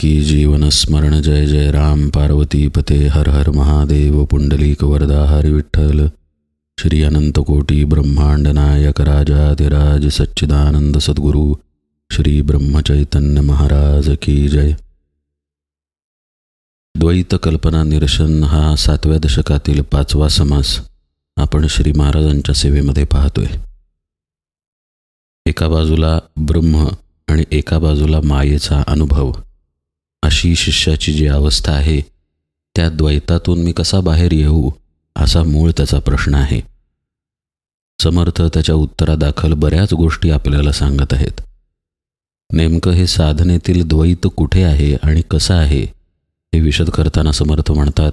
की जीवन स्मरण जय जय राम पार्वती पते हर हर महादेव पुंडलिक वरदा हरी विठ्ठल। श्री अनंत कोटी ब्रह्मांड नायक राजाधिराज सच्चिदानंद सद्गुरु श्री ब्रह्मचैतन्य महाराज की जय। द्वैत कल्पना निरसन हा सातव्या दशकातील पाचवा समास आपण श्री महाराजांच्या सेवेमध्ये पाहतोय. एका बाजूला ब्रह्म आणि एका बाजूला मायेचा अनुभव. अशी शिष्याची जी अवस्था आहे त्या द्वैतातून मी कसा बाहेर येऊ असा मूळ त्याचा प्रश्न आहे. समर्थ त्याच्या उत्तरादाखल बऱ्याच गोष्टी आपल्याला सांगत आहेत. नेमकं हे साधनेतील द्वैत कुठे आहे आणि कसं आहे हे विशद करताना समर्थ म्हणतात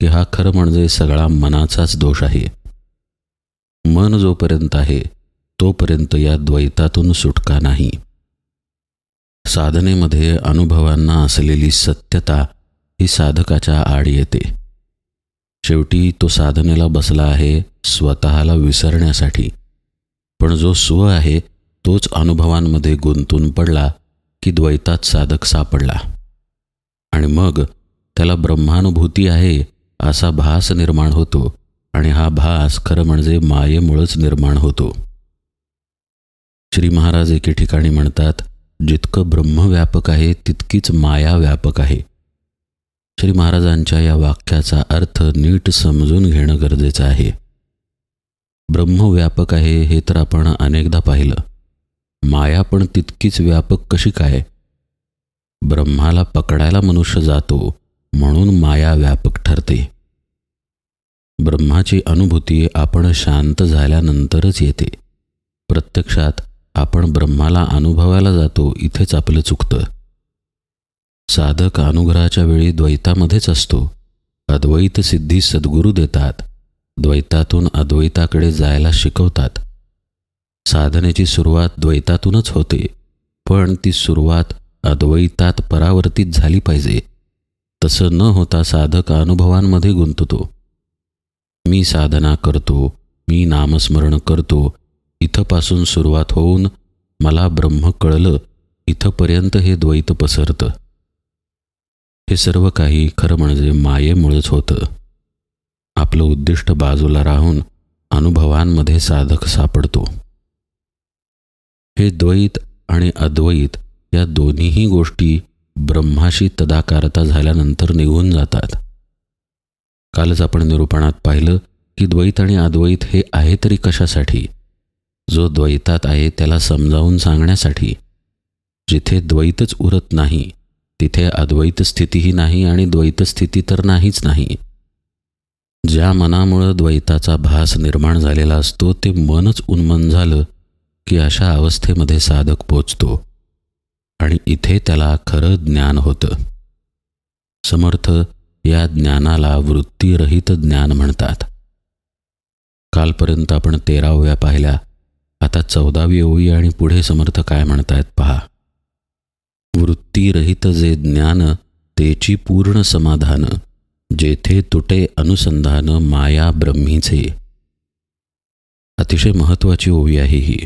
की हा खरं म्हणजे सगळा मनाचाच दोष आहे. मन जोपर्यंत आहे तोपर्यंत या द्वैतातून सुटका नाही. साधनेमध्ये अनुभवांना असलेली सत्यता ही साधकाच्या आड येते. शेवटी तो साधनेला बसला आहे स्वतःला विसरण्यासाठी. पण जो स्व आहे तोच अनुभवांमध्ये गुंतून पडला की द्वैतात साधक सापडला. आणि मग त्याला ब्रह्मानुभूती आहे असा भास निर्माण होतो आणि हा भास खरं म्हणजे मायेमुळंच निर्माण होतो. श्री महाराज एके ठिकाणी म्हणतात जितकं ब्रह्म व्यापक आहे तितकीच माया व्यापक आहे. श्री महाराजांच्या या वाक्याचा अर्थ नीट समजून घेणं गरजेचं आहे. ब्रह्म व्यापक आहे हे तर आपण अनेकदा पाहिलं. माया पण तितकीच व्यापक कशी काय? ब्रह्माला पकडायला मनुष्य जातो म्हणून माया व्यापक ठरते. ब्रह्माची अनुभूती आपण शांत झाल्यानंतरच येते. प्रत्यक्षात आपण ब्रह्माला अनुभवायला जातो इथेच आपलं चुकतं. साधक अनुग्रहाच्या वेळी द्वैतामध्येच असतो. अद्वैत सिद्धी सद्गुरू देतात. द्वैतातून अद्वैताकडे जायला शिकवतात. साधनेची सुरुवात द्वैतातूनच होते पण ती सुरुवात अद्वैतात परावर्तित झाली पाहिजे. तसं न होता साधक अनुभवांमध्ये गुंततो. मी साधना करतो मी नामस्मरण करतो इथंपासून सुरुवात होऊन मला ब्रह्म कळलं इथंपर्यंत हे द्वैत पसरतं. हे सर्व काही खरं म्हणजे मायेमुळेच होतं. आपलं उद्दिष्ट बाजूला राहून अनुभवांमध्ये साधक सापडतो. हे द्वैत आणि अद्वैत या दोन्हीही गोष्टी ब्रह्माशी तदाकारता झाल्यानंतर निघून जातात. कालच आपण निरूपणात पाहिलं की द्वैत आणि अद्वैत हे आहे तरी कशासाठी? जो द्वैतात आहे त्याला समजावून सांगण्यासाठी. जिथे द्वैतच उरत नाही तिथे अद्वैत स्थितीही नाही आणि द्वैत स्थिती तर नाहीच नाही. ज्या मनामुळं द्वैताचा भास निर्माण झालेला असतो ते मनच उन्मन झालं की अशा अवस्थेमध्ये साधक पोचतो. आणि इथे त्याला खरं ज्ञान होतं. समर्थ या ज्ञानाला वृत्तीरहित ज्ञान म्हणतात. कालपर्यंत आपण तेराव्या पाहिल्या आता चौदावी ओळी आणि पुढे समर्थ काय म्हणतायत पहा. वृत्तीरहित जे ज्ञान तेची पूर्ण समाधान जेथे तुटे अनुसंधान माया ब्रह्मीचे. अतिशय महत्त्वाची ओवी आहे ही.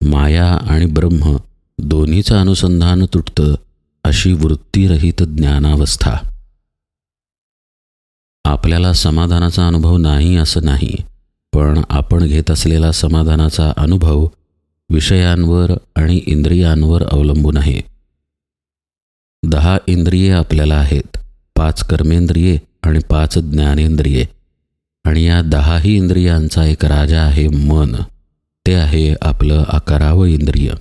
माया आणि ब्रह्म दोन्हीचं अनुसंधान तुटतं अशी वृत्तीरहित ज्ञानावस्था. आपल्याला समाधानाचा अनुभव नाही असं नाही. पण आपण घेत असलेला समाधानाचा अनुभव विषयांवर आणि इंद्रियांवर अवलंबून आहे. दहा इंद्रिये आपल्याला आहेत पाच कर्मेंद्रिये आणि पाच ज्ञानेंद्रिये. आणि या दहाही इंद्रियांचा एक राजा आहे मन. ते आहे आपलं अकरावं इंद्रिय.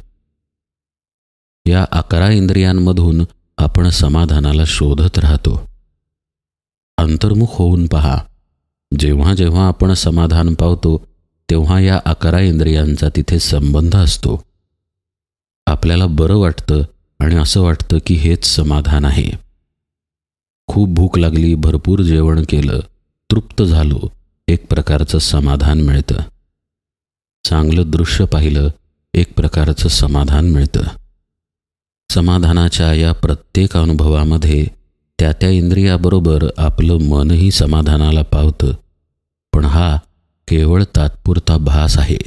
या अकरा इंद्रियांमधून आपण समाधानाला शोधत राहतो. अंतर्मुख होऊन पहा. जेव्हा जेव्हा आपण समाधान पावतो तेव्हा या अकरा इंद्रियांचा तिथे संबंध असतो. आपल्याला बरं वाटतं आणि असं वाटतं की हेच समाधान आहे. खूप भूक लागली भरपूर जेवण केलं तृप्त झालो एक प्रकारचं समाधान मिळतं. चांगलं दृश्य पाहिलं एक प्रकारचं समाधान मिळतं. समाधानाच्या या प्रत्येक अनुभवामध्ये त्या त्या इंद्रियाबरोबर आपलं मनही समाधानाला पावतं. पण हा केवळ तात्पुरता भास आहे.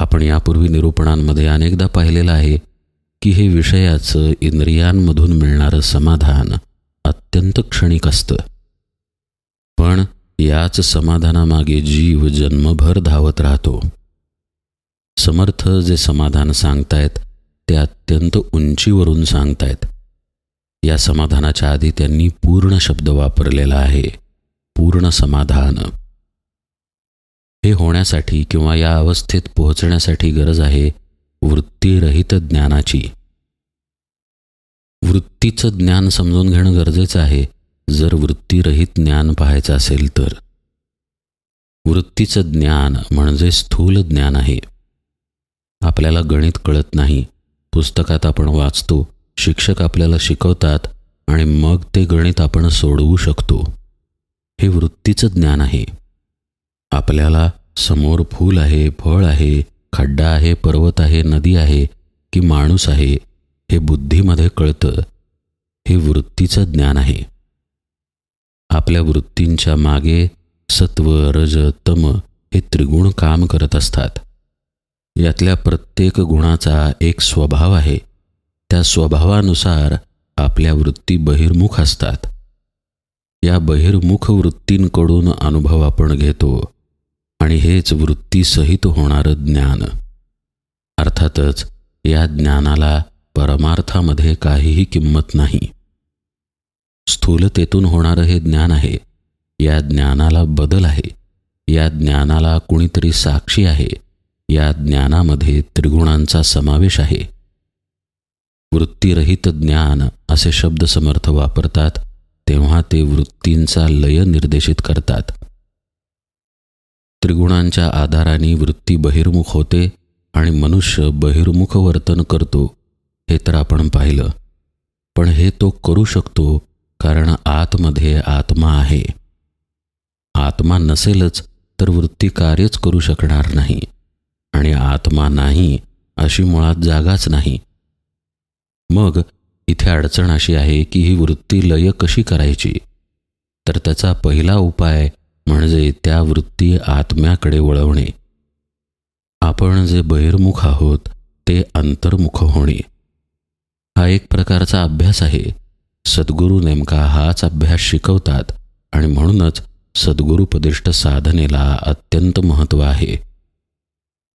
आपण यापूर्वी निरूपणांमध्ये अनेकदा पाहिलेलं आहे की हे विषयाचं इंद्रियांमधून मिळणारं समाधान अत्यंत क्षणिक असतं. पण याच समाधानामागे जीव जन्मभर धावत राहतो. समर्थ जे समाधान सांगतायत ते अत्यंत उंचीवरून सांगतायत. या समाधानाच्या आधी त्यांनी पूर्ण शब्द वापरलेला आहे. पूर्ण समाधान. हे होण्यासाठी किंवा या अवस्थेत पोहोचण्यासाठी गरज आहे वृत्तीरहित ज्ञानाची. वृत्तीचं ज्ञान समजून घेणं गरजेचं आहे जर वृत्तीरहित ज्ञान पाहायचं असेल तर. वृत्तीचं ज्ञान म्हणजे स्थूल ज्ञान आहे. आपल्याला गणित कळत नाही. पुस्तकात आपण वाचतो शिक्षक आपल्याला शिकवतात आणि मग ते गणित आपण सोडवू शकतो. हे वृत्तीचं ज्ञान आहे. आपल्याला समोर फूल आहे फळ आहे खड्डा आहे पर्वत आहे नदी आहे की माणूस आहे हे बुद्धीमध्ये कळतं. हे वृत्तीचं ज्ञान आहे. आपल्या वृत्तींच्या मागे सत्व रज तम हे त्रिगुण काम करत असतात. यातल्या प्रत्येक गुणाचा एक स्वभाव आहे. त्या स्वभावानुसार आपल्या वृत्ती बहिर्मुख असतात. या बहिर्मुख वृत्तींकडून अनुभव आपण घेतो आणि हेच वृत्तीसहित होणारं ज्ञान. अर्थातच या ज्ञानाला परमार्थामध्ये काहीही किंमत नाही. स्थूलतेतून होणारं हे ज्ञान आहे. या ज्ञानाला बदल आहे. या ज्ञानाला कुणीतरी साक्षी आहे. या ज्ञानामध्ये त्रिगुणांचा समावेश आहे. वृत्तीरहित ज्ञान असे शब्द समर्थ वापरतात तेव्हा ते वृत्तींचा लय निर्देशित करतात. त्रिगुणांच्या आधाराने वृत्ती बहिर्मुख होते आणि मनुष्य बहिर्मुख वर्तन करतो हे तर आपण पाहिलं. पण हे तो करू शकतो कारण आतमध्ये आत्मा आहे. आत्मा नसेलच तर वृत्ती कार्यच करू शकणार नाही. आणि आत्मा नाही अशी मुळात जागाच नाही. मग इथे अडचण अशी आहे की ही वृत्ती लय कशी करायची? तर त्याचा पहिला उपाय म्हणजे त्या वृत्ती आत्म्याकडे वळवणे. आपण जे बहिर्मुख आहोत ते अंतर्मुख होणे. हा एक प्रकारचा अभ्यास आहे. सद्गुरू नेमका हाच अभ्यास शिकवतात आणि म्हणूनच सद्गुरुपदिष्ट साधनेला अत्यंत महत्त्व आहे.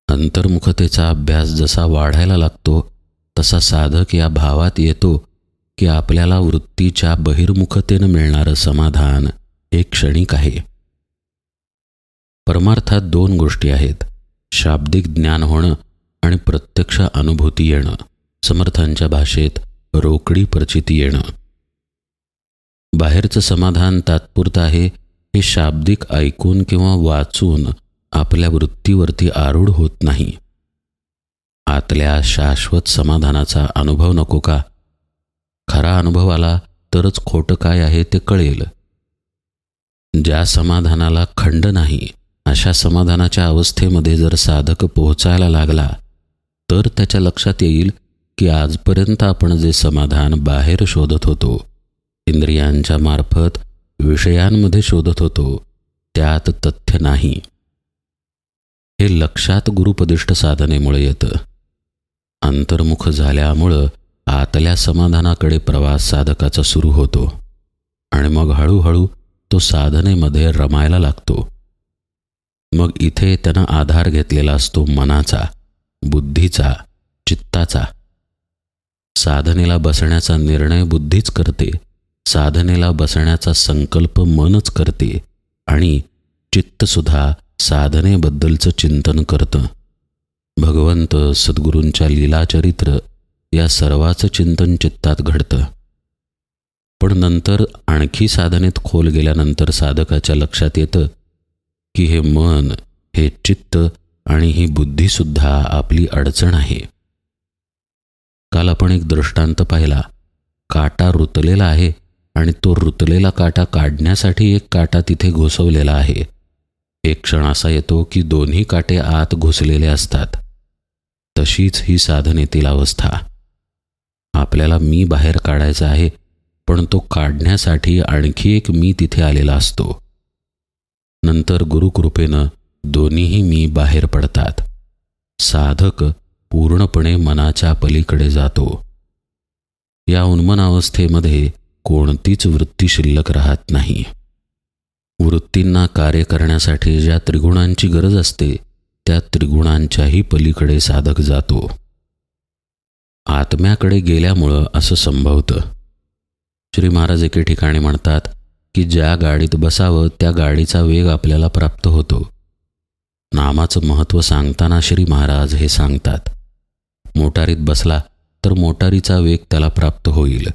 अंतर्मुखतेचा अभ्यास जसा वाढायला लागतो तसा साधक या भावात येतो की आपल्याला वृत्तीच्या बहिर्मुखतेनं मिळणारं समाधान हे क्षणिक आहे. परमार्थात दोन गोष्टी आहेत. शाब्दिक ज्ञान होणं आणि प्रत्यक्ष अनुभूती येणं. समर्थांच्या भाषेत रोकडी प्रचिती येणं. बाहेरचं समाधान तात्पुरतं आहे हे शाब्दिक ऐकून किंवा वाचून आपल्या वृत्तीवरती आरूढ होत नाही. आतल्या शाश्वत समाधानाचा अनुभव नको का? खरा अनुभव आला तरच खोटं काय आहे ते कळेल. ज्या समाधानाला खंड नाही अशा समाधानाच्या अवस्थेमध्ये जर साधक पोहोचायला लागला तर त्याच्या लक्षात येईल की आजपर्यंत आपण जे समाधान बाहेर शोधत होतो इंद्रियांच्या मार्फत विषयांमध्ये शोधत होतो त्यात तथ्य नाही. हे लक्षात गुरुपदिष्ट साधनेमुळे येतं. अंतर्मुख झाल्यामुळं आतल्या समाधानाकडे प्रवास साधकाचा सुरू होतो. आणि मग हळूहळू तो साधनेमध्ये रमायला लागतो. मग इथे त्यानं आधार घेतलेला असतो मनाचा बुद्धीचा चित्ताचा. साधनेला बसण्याचा निर्णय बुद्धीच करते. साधनेला बसण्याचा संकल्प मनच करते. आणि चित्तसुद्धा साधनेबद्दलचं चिंतन करतं. भगवंत सद्गुरूंच्या लीलाचरित्र या सर्वाचं चिंतन चित्तात घडतं. पण नंतर आणखी साधनेत खोल गेल्यानंतर साधकाच्या लक्षात येतं की हे मन हे चित्त आणि ही बुद्धीसुद्धा आपली अडचण आहे. काल आपण एक दृष्टांत पाहिला. काटा रुतलेला आहे आणि तो रुतलेला काटा काढण्यासाठी एक काटा तिथे घुसवलेला आहे. एक क्षण असा येतो की दोन्ही काटे आत घुसलेले असतात. तशीच ही साधनेतील अवस्था. आपल्याला मी बाहेर काढायचा आहे पण तो काढण्यासाठी आणखी एक मी तिथे आलेला असतो. नंतर गुरुकृपेनं दोन्हीही मी बाहेर पडतात. साधक पूर्णपणे मनाच्या पलीकडे जातो. या उन्मनावस्थेमध्ये कोणतीच वृत्ती शिल्लक राहत नाही. वृत्तींना कार्य करण्यासाठी ज्या त्रिगुणांची गरज असते त्या त्रिगुणांच्याही पलीकडे साधक जातो. आत्म्याकडे गेल्यामुळं असं संभवतं. श्री महाराज एके ठिकाणी म्हणतात की ज्या गाडीत बसावं त्या गाडीचा वेग आपल्याला प्राप्त होतो. नामाचं महत्त्व सांगताना श्री महाराज हे सांगतात. मोटारीत बसला तर मोटारीचा वेग त्याला प्राप्त होईल.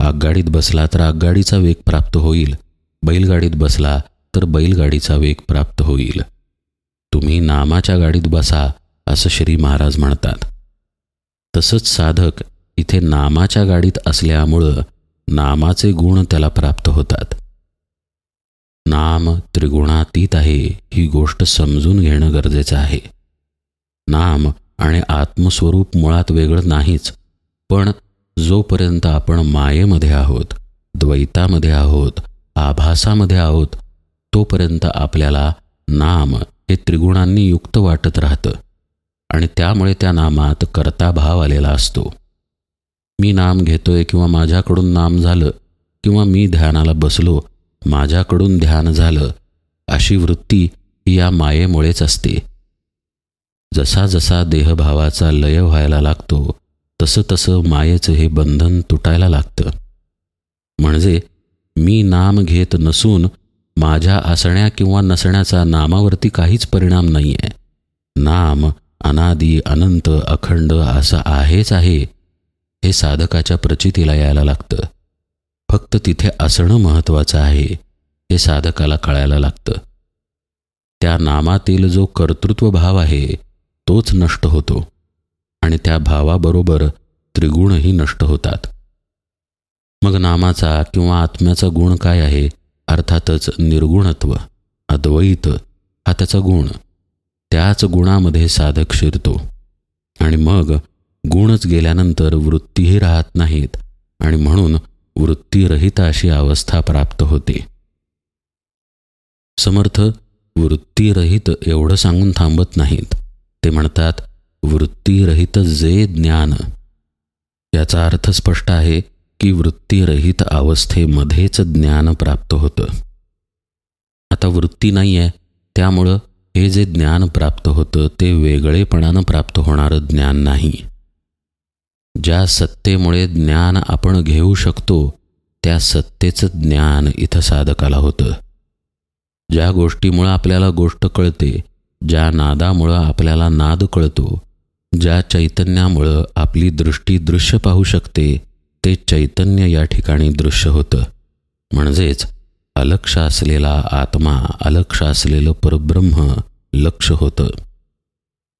आगगाडीत बसला तर आगगाडीचा वेग प्राप्त होईल. बैलगाडीत बसला तर बैलगाडीचा वेग प्राप्त होईल. तुम्ही नामाच्या गाडीत बसा असं श्री महाराज म्हणतात. तसंच साधक इथे नामाच्या गाडीत असल्यामुळं नामाचे गुण त्याला प्राप्त होतात. नाम त्रिगुणातीत आहे ही गोष्ट समजून घेणं गरजेचं आहे. नाम आणि आत्मस्वरूप मुळात वेगळं नाहीच पण जोपर्यंत आपण मायेमध्ये आहोत द्वैतामध्ये आहोत आभासामध्ये आहोत तोपर्यंत आपल्याला नाम हे त्रिगुणांनी युक्त वाटत राहतं आणि त्यामुळे त्या नामात कर्ताभाव आलेला असतो. मी नाम घेतोय किंवा माझ्याकडून नाम झालं किंवा मी ध्यानाला बसलो माझ्याकडून ध्यान झालं अशी वृत्ती ही या मायेमुळेच असते. जसा जसा देहभावाचा लय व्हायला लागतो तसं तसं मायेचं हे बंधन तुटायला लागतं. म्हणजे मी नाम घेत नसून माझ्या असण्या किंवा नसण्याचा नामावरती काहीच परिणाम नाही आहे नाम अनादी अनंत अखंड असं आहेच आहे. हे साधकाच्या प्रचितीला यायला लागतं. फक्त तिथे असणं महत्त्वाचं आहे हे साधकाला कळायला लागतं. त्या नामातील जो कर्तृत्व भाव आहे तोच नष्ट होतो. आणि त्या भावाबरोबर त्रिगुणही नष्ट होतात. मग नामाचा किंवा आत्म्याचा गुण काय आहे? अर्थातच निर्गुणत्व अद्वैत हा त्याचा गुण. त्याच गुणामध्ये साधक शिरतो. आणि मग गुणच गेल्यानंतर वृत्तीही राहत नाहीत आणि म्हणून वृत्तीरहित अशी अवस्था प्राप्त होते. समर्थ वृत्तीरहित एवढं सांगून थांबत नाहीत. ते म्हणतात वृत्तीरहित जे ज्ञान. याचा अर्थ स्पष्ट आहे की वृत्तीरहित अवस्थेमध्येच ज्ञान प्राप्त होतं. आता वृत्ती नाही आहे त्यामुळं हे जे ज्ञान प्राप्त होतं ते वेगळेपणानं प्राप्त होणारं ज्ञान नाही. ज्या सत्तेमुळे ज्ञान आपण घेऊ शकतो त्या सत्तेचं ज्ञान इथं साधकाला होतं. ज्या गोष्टीमुळं आपल्याला गोष्ट कळते ज्या नादामुळं आपल्याला नाद कळतो ज्या चैतन्यामुळं आपली दृष्टी दृश्य पाहू शकते ते चैतन्य या ठिकाणी दृश्य होतं. म्हणजेच अलक्ष असलेला आत्मा अलक्ष असलेलं परब्रह्म लक्ष होतं.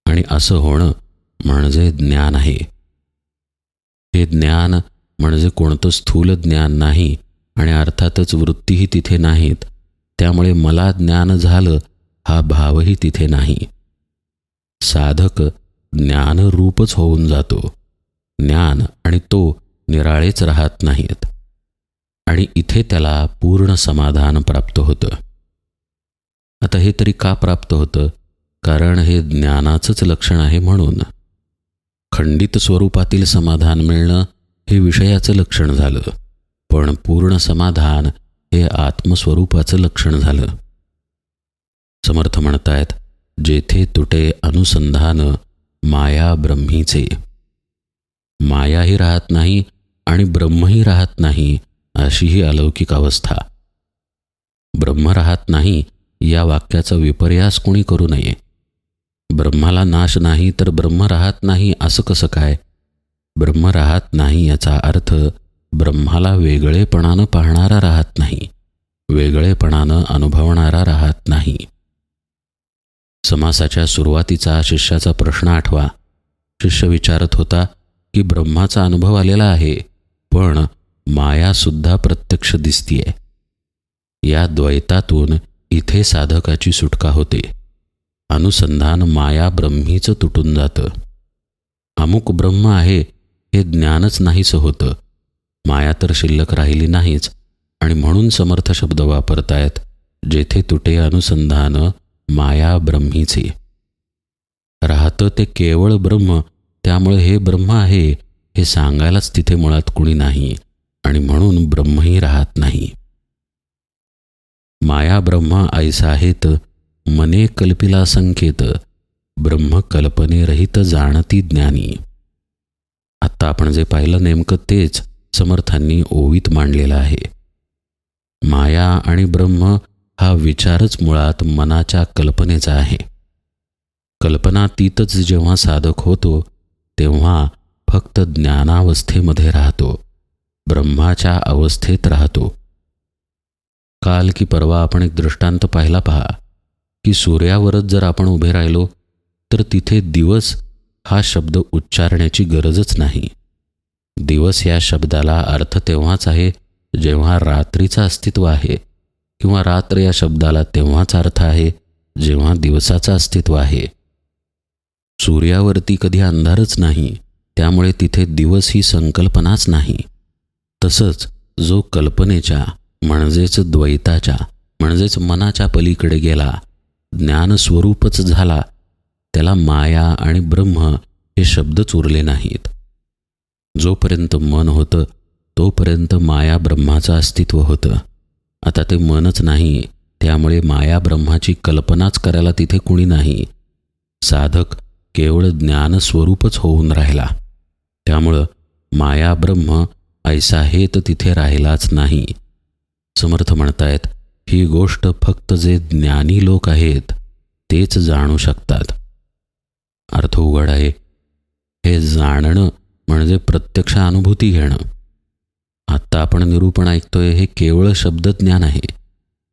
आणि असं होणं म्हणजे ज्ञान आहे. हे ज्ञान म्हणजे कोणतं स्थूल ज्ञान नाही आणि अर्थातच वृत्तीही तिथे नाहीत. त्यामुळे मला ज्ञान झालं हा भावही तिथे नाही. साधक ज्ञानरूपच होऊन जातो. ज्ञान आणि तो निराळेच राहत नाहीत आणि इथे त्याला पूर्ण समाधान प्राप्त होतं. आता हे तरी का प्राप्त होतं? कारण हे ज्ञानाचंच लक्षण आहे म्हणून. खंडित स्वरूपातील समाधान मिळणं हे विषयाचं लक्षण झालं. पण पूर्ण समाधान हे आत्मस्वरूपाचं लक्षण झालं. समर्थ म्हणतायत जेथे तुटे अनुसंधान माया ब्रह्मीचे. मायाही राहत नाही आणि ब्रह्मही राहत नाही अशी ही अलौकिक अवस्था. ब्रह्म राहत नाही या वाक्याचा विपर्यास कोणी करू नये. ब्रह्माला नाश नाही तर ब्रह्म राहत नाही असं कसं काय? ब्रह्म राहत नाही याचा अर्थ ब्रह्माला वेगळेपणानं पाहणारा राहत नाही वेगळेपणानं अनुभवणारा राहत नाही. समासाच्या सुरुवातीचा शिष्याचा प्रश्न आठवा. शिष्य विचारत होता की ब्रह्माचा अनुभव आलेला आहे. पण मायासुद्धा प्रत्यक्ष दिसतीये. या द्वैतातून इथे साधकाची सुटका होते. अनुसंधान माया ब्रह्मीचं तुटून जातं. अमुक ब्रह्म आहे हे ज्ञानच नाहीसं होतं. माया तर शिल्लक राहिली नाहीच आणि म्हणून समर्थ शब्द वापरतायत जेथे तुटे अनुसंधान माया ब्रह्मीचे राहतं ते केवळ ब्रह्म त्यामुळे हे ब्रह्म आहे हे सांगायलाच तिथे मुळात कुणी नाही आणि म्हणून ब्रह्मही राहत नाही. माया ब्रह्म ऐसा आहेत मने कल्पिला संकेत ब्रह्म कल्पने रहित जाणती ज्ञानी. आत्ता आपण जे पाहिलं नेमकं तेच समर्थांनी ओवीत मांडलेलं आहे. माया आणि ब्रह्म हा विचारच मुळात मनाच्या कल्पनेचा आहे. कल्पनातीतच जेव्हा साधक होतो तेव्हा फक्त ज्ञानावस्थेमध्ये राहतो ब्रह्माच्या अवस्थेत राहतो. काल की परवा आपण एक दृष्टांत पाहिला पहा की सूर्यावरच जर आपण उभे राहिलो तर तिथे दिवस हा शब्द उच्चारण्याची गरजच नाही. दिवस या शब्दाला अर्थ तेव्हाच आहे जेव्हा रात्रीचं अस्तित्व आहे किंवा रात्र या शब्दाला तेव्हाच अर्थ आहे जेव्हा दिवसाचं अस्तित्व आहे. सूर्यावरती कधी अंधारच नाही. त्यामुळे तिथे दिवस ही संकल्पनाच नाही. तसंच जो कल्पनेच्या म्हणजेच द्वैताच्या म्हणजेच मनाच्या पलीकडे गेला ज्ञानस्वरूपच झाला त्याला माया आणि ब्रह्म हे शब्दच उरले नाहीत. जोपर्यंत मन होतं तोपर्यंत माया ब्रह्माचं अस्तित्व होतं. आता ते मनच नाही त्यामुळे माया ब्रह्माची कल्पनाच करायला तिथे कुणी नाही. साधक केवळ ज्ञानस्वरूपच होऊन राहिला. त्यामुळं माया ब्रह्म ऐसा हे तर तिथे राहिलाच नाही. समर्थ म्हणतायत ही गोष्ट फक्त जे ज्ञानी लोक आहेत तेच जाणू शकतात. अर्थ उघड आहे. हे जाणणं म्हणजे प्रत्यक्ष अनुभूती घेणं. आत्ता आपण निरूपण ऐकतोय हे केवळ शब्दज्ञान आहे.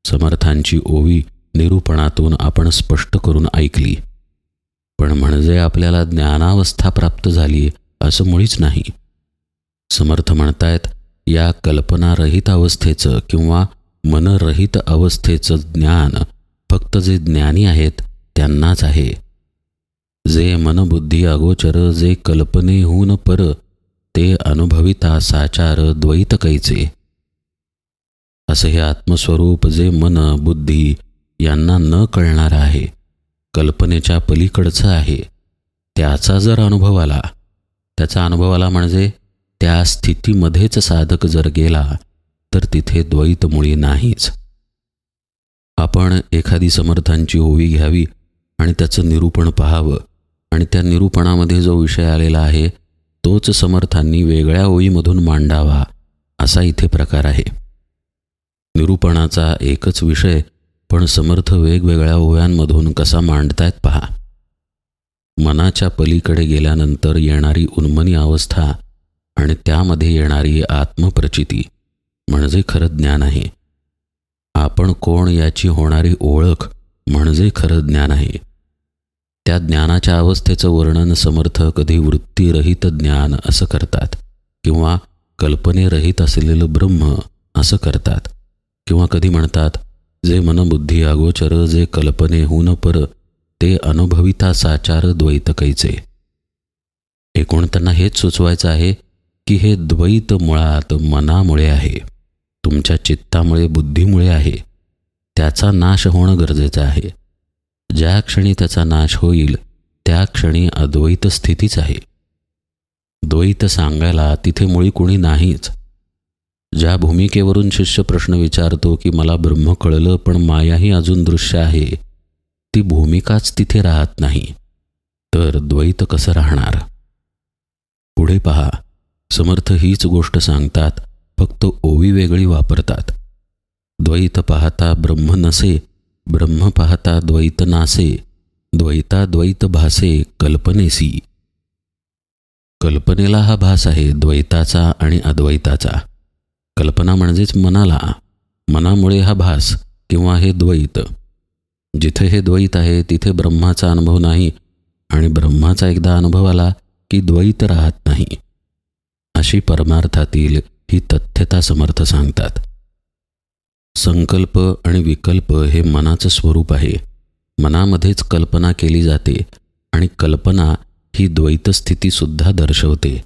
समर्थांची ओवी निरूपणातून आपण स्पष्ट करून ऐकली. पण म्हणजे आपल्याला ज्ञानावस्था प्राप्त झाली असं मुळीच नाही. समर्थ म्हणतायत या कल्पनारहित अवस्थेचं किंवा मनरहित अवस्थेचं ज्ञान फक्त जे ज्ञानी आहेत त्यांनाच आहे. जे मनबुद्धी अगोचर जे कल्पनेहून पर ते अनुभविता साचार द्वैत कैचे. असं हे आत्मस्वरूप जे मन बुद्धी यांना न कळणार आहे कल्पनेच्या पलीकडचं आहे त्याचा जर अनुभव आला त्याचा अनुभव आला म्हणजे त्या स्थितीमध्येच साधक जर गेला तर तिथे द्वैत मुळी नाहीच. आपण एखादी समर्थांची ओवी घ्यावी आणि त्याचं निरूपण पाहावं आणि त्या निरूपणामध्ये जो विषय आलेला आहे तोच समर्थांनी वेगळ्या ओळीमधून मांडावा असा इथे प्रकार आहे. निरूपणाचा एकच विषय पण समर्थ वेगवेगळ्या ओव्यांमधून कसा मांडतायत पहा. मनाच्या पलीकडे गेल्यानंतर येणारी उन्मनी अवस्था आणि त्यामध्ये येणारी आत्मप्रचिती म्हणजे खरं ज्ञान आहे. आपण कोण याची होणारी ओळख म्हणजे खरं ज्ञान आहे. त्या ज्ञानाच्या अवस्थेचं वर्णन समर्थ कधी वृत्तीरहित ज्ञान असं करतात किंवा कल्पनेरहित असलेलं ब्रह्म असं करतात किंवा कधी म्हणतात जे मनबुद्धी अगोचर जे कल्पनेहून पर ते अनुभविता साचार द्वैत कैचे एकूण त्यांना हेच सुचवायचं आहे की हे द्वैत मुळात मनामुळे आहे तुमच्या चित्तामुळे बुद्धीमुळे आहे. त्याचा नाश होणं गरजेचं आहे. ज्या क्षणी त्याचा नाश होईल त्या क्षणी अद्वैत स्थितीच आहे. द्वैत सांगायला तिथे मुळी कुणी नाहीच. ज्या भूमिकेवरून शिष्य प्रश्न विचारतो की मला ब्रह्म कळलं पण मायाही अजून दृश्य आहे ती भूमिकाच तिथे राहत नाही. तर द्वैत कसं राहणार? पुढे पहा. समर्थ हीच गोष्ट सांगतात फक्त ओवी वेगळी वापरतात. द्वैत पाहता ब्रह्म नसे ब्रह्म पाहता द्वैत नासे द्वैता द्वैत भासे कल्पनेसी. कल्पनेला हा भास आहे द्वैताचा आणि अद्वैताचा. कल्पना म्हणजेच मनाला. मनामुळे हा भास किंवा हे द्वैत. जिथे हे द्वैत आहे तिथे ब्रह्माचा अनुभव नाही आणि ब्रह्माचा एकदा अनुभव आला की द्वैत राहत नाही. अशी परमार्थातील ही तथ्यता समर्थ सांगतात. संकल्प आणि विकल्प हे मनाचं स्वरूप आहे. मनामध्येच कल्पना केली जाते आणि कल्पना ही द्वैतस्थितीसुद्धा दर्शवते.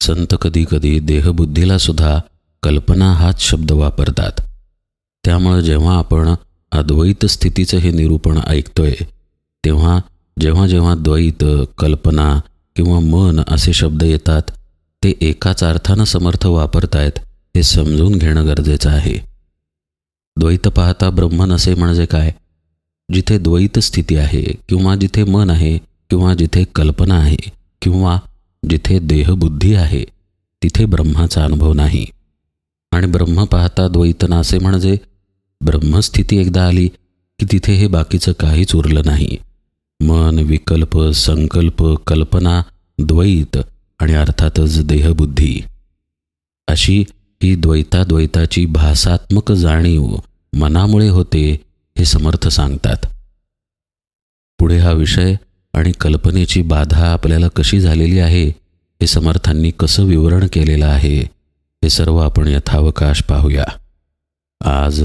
संत कधीकधी देहबुद्धीलासुद्धा कल्पना हाच शब्द वापरतात. त्यामुळं जेव्हा आपण अद्वैत स्थितीचं हे निरूपण ऐकतोय तेव्हा जेव्हा जेव्हा द्वैत कल्पना किंवा मन असे शब्द येतात ते एकाच अर्थानं समर्थ वापरतायत हे समजून घेणं गरजेचं आहे. द्वैत पाहता ब्रह्म नसे म्हणजे काय? जिथे द्वैत स्थिती आहे किंवा जिथे मन आहे किंवा जिथे कल्पना आहे किंवा जिथे देहबुद्धी आहे तिथे ब्रह्माचा अनुभव नाही. आणि ब्रह्म पाहता द्वैत नासे म्हणजे ब्रह्मस्थिती एकदा आली की तिथे हे बाकीचं काहीच उरलं नाही. मन विकल्प संकल्प कल्पना द्वैत आणि अर्थातच देहबुद्धी. अशी ही द्वैताद्वैताची भासात्मक जाणीव मनामुळे होते हे समर्थ सांगतात. पुढे हा विषय आणि कल्पनेची बाधा आपल्याला कशी झालेली आहे हे समर्थांनी कसं विवरण केलेलं आहे हे सर्व आपण यथावकाश पाहूया. आज